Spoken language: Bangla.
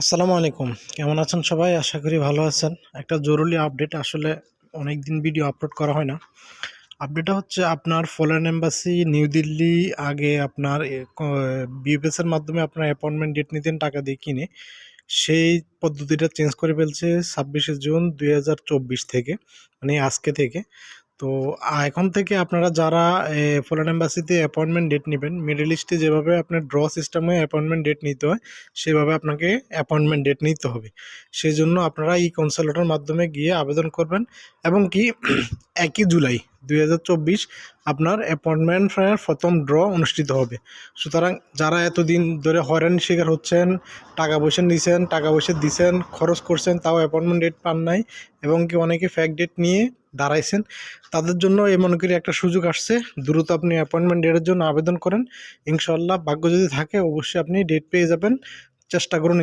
আসসালামু আলাইকুম। কেমন আছেন সবাই? আশা করি ভালো আছেন। একটা জরুরি আপডেট আসলে অনেক দিন ভিডিও আপলোড করা হয় না। আপডেটটা হচ্ছে আপনার ফরেন এম্বাসি নিউ দিল্লি আগে আপনার বিএফএসের মাধ্যমে আপনার অ্যাপয়েন্টমেন্ট ডেট নিতেন, টাকা দিয়ে কিনে। সেই পদ্ধতিটা চেঞ্জ করে ফেলছে ছাব্বিশে জুন দু হাজার চব্বিশ থেকে মানে আজকে থেকে। তো এখন থেকে আপনারা যারা ফরেন এম্বাসিতে অ্যাপয়েন্টমেন্ট ডেট নেবেন মিডল ইস্টে যেভাবে আপনার ড্র সিস্টেমে অ্যাপয়েন্টমেন্ট ডেট নিতে হয়, সেভাবে আপনাকে অ্যাপয়েন্টমেন্ট ডেট নিতে হবে। সেই জন্য আপনারা এই কনসালেটের মাধ্যমে গিয়ে আবেদন করবেন এবং কি, একই জুলাই দুই হাজার চব্বিশ আপনার অ্যাপয়েন্টমেন্ট প্রথম ড্র অনুষ্ঠিত হবে। সুতরাং যারা এতদিন ধরে হয়রানির শিকার হচ্ছেন, টাকা পয়সা নিছেন, টাকা পয়সা দিছেন, খরচ করছেন, তাও অ্যাপয়েন্টমেন্ট ডেট পান নাই এবং কি অনেকে ফ্যাক ডেট নিয়ে দাঁড়াইছেন, তাদের জন্য এই মনে করি একটা সুযোগ আসছে। দ্রুত আপনি অ্যাপয়েন্টমেন্ট ডেটের জন্য আবেদন করেন। ইনশাল্লাহ ভাগ্য যদি থাকে, অবশ্যই আপনি ডেট পেয়ে যাবেন। চেষ্টা করুন